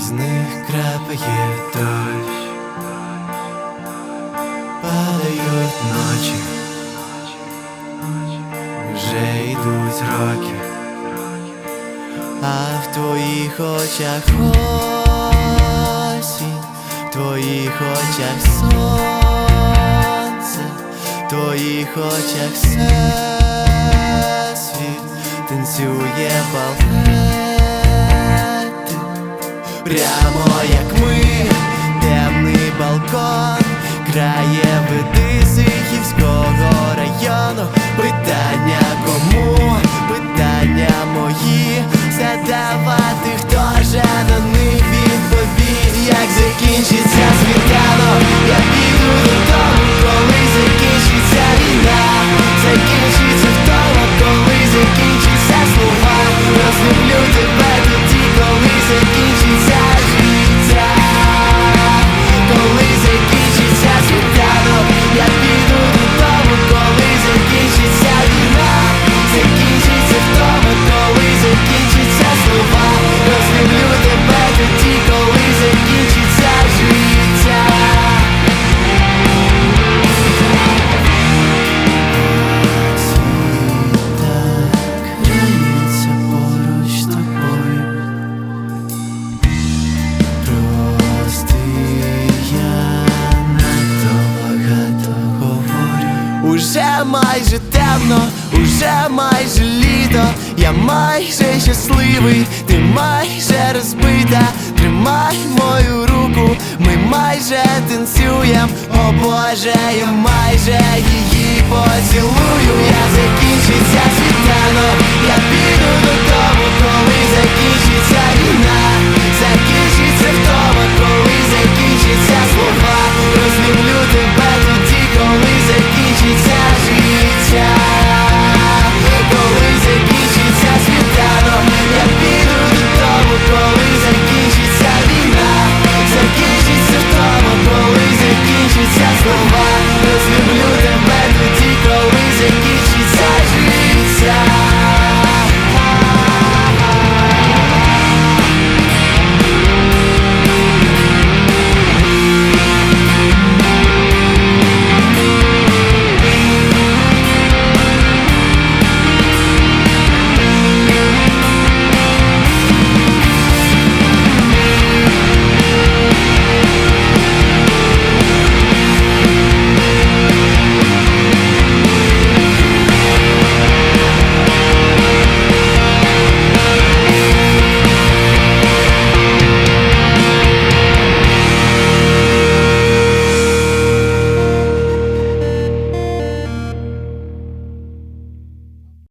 з них крапає дощ, падають ночі, вже йдуть роки, а в твоїх очах осінь, в твоїх очах сонце, в твоїх очах всесвіт. Танцює балети Прямо як ми, темний балкон, краєвиди Сихівського району. Питання кому, питання мої, задавати, хто же на них відповість, як закінчиться Уже майже темно, уже майже літо, я майже щасливий, ти майже розбита, тримай мою руку, ми майже танцюєм, о Боже, я майже її поцілую, я закінчиться світанок, я піду додому, коли закінчиться війна, закінчиться вдома, коли закінчиться слова, розлюблю тебе.